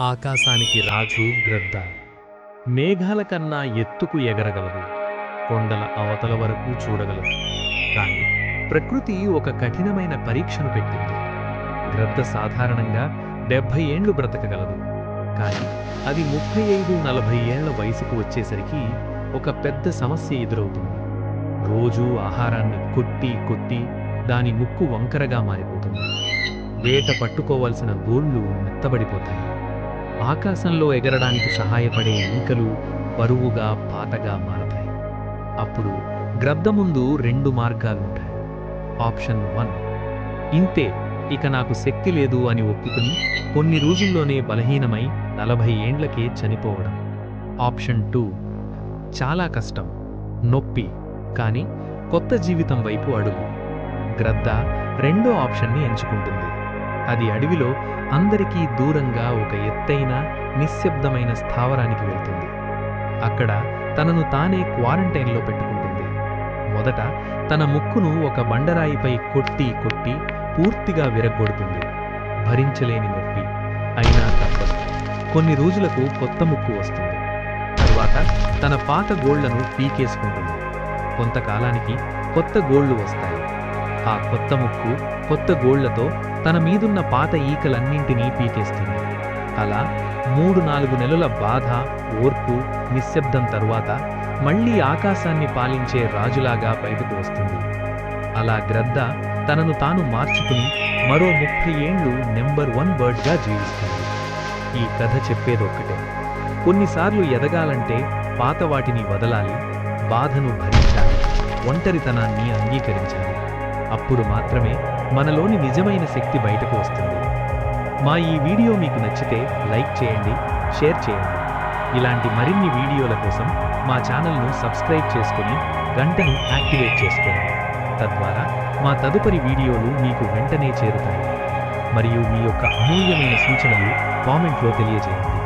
ఆకాశానికి రాజు గ్రద్ద. మేఘాల కన్నా ఎత్తుకు ఎగరగలదు. కొండల అవతల వరకు చూడగలదు. కానీ ప్రకృతి ఒక కఠినమైన పరీక్షను పెట్టింది. గ్రద్ద సాధారణంగా డెబ్భై ఏండ్లు బ్రతకగలదు. కానీ అది ముప్పై ఐదు నలభై ఏళ్ళ వయసుకు వచ్చేసరికి ఒక పెద్ద సమస్య ఎదురవుతుంది. రోజూ ఆహారాన్ని కొట్టి కొట్టి దాని ముక్కు వంకరగా మారిపోతుంది. వేట పట్టుకోవాల్సిన గోళ్ళు మెత్తబడిపోతాయి. ఆకాశంలో ఎగరడానికి సహాయపడే ఈకలు బరువుగా పాతగా మారతాయి. అప్పుడు గ్రద్ద ముందు రెండు మార్గాలుంటాయి ఆప్షన్ వన్ ఇంతే ఇక నాకు శక్తి లేదు అని ఒప్పుకుని కొన్ని రోజుల్లోనే బలహీనమై నలభై ఏండ్లకే చనిపోవడం. ఆప్షన్ టూ చాలా కష్టం నొప్పి కానీ కొత్త జీవితం వైపు అడుగు. గ్రద్ద రెండో ఆప్షన్ని ఎంచుకుంటుంది. అది అడవిలో అందరికీ దూరంగా ఒక ఎత్తైన నిశ్శబ్దమైన స్థావరానికి వెళ్తుంది. అక్కడ తనను తానే క్వారంటైన్లో పెట్టుకుంటుంది. మొదట తన ముక్కును ఒక బండరాయిపై కొట్టి కొట్టి పూర్తిగా విరగ్గొడుతుంది. భరించలేని నొప్పి. అయినా తప్పదు. కొన్ని రోజులకు కొత్త ముక్కు వస్తుంది. తరువాత తన పాత గోళ్ళను పీకేసుకుంటుంది. కొంతకాలానికి కొత్త గోళ్ళు వస్తాయి. ఆ కొత్త ముక్కు కొత్త గోళ్ళతో తన మీదున్న పాత ఈకలన్నింటినీ పీకేస్తుంది. అలా మూడు నాలుగు నెలల బాధ ఓర్పు నిశ్శబ్దం తరువాత మళ్ళీ ఆకాశాన్ని పాలించే రాజులాగా బయటకు వస్తుంది. అలా గ్రద్ద తనను తాను మార్చుకుని మరో ముప్పై ఏండ్లు నెంబర్ వన్ బర్డ్గా జీవిస్తుంది. ఈ కథ చెప్పేదొక్కటే. కొన్నిసార్లు ఎదగాలంటే పాత వాటిని వదలాలి బాధను భరించాలి ఒంటరితనాన్ని అంగీకరించాలి. అప్పుడు మాత్రమే మనలోని నిజమైన శక్తి బయటకు వస్తుంది. మా ఈ వీడియో మీకు నచ్చితే లైక్ చేయండి షేర్ చేయండి. ఇలాంటి మరిన్ని వీడియోల కోసం మా ఛానల్ను సబ్స్క్రైబ్ చేసుకుని గంటను యాక్టివేట్ చేసుకోండి. తద్వారా మా తదుపరి వీడియోలు మీకు వెంటనే చేరుతాయి. మరియు మీ యొక్క అమూల్యమైన సూచనలు కామెంట్లో తెలియజేయండి.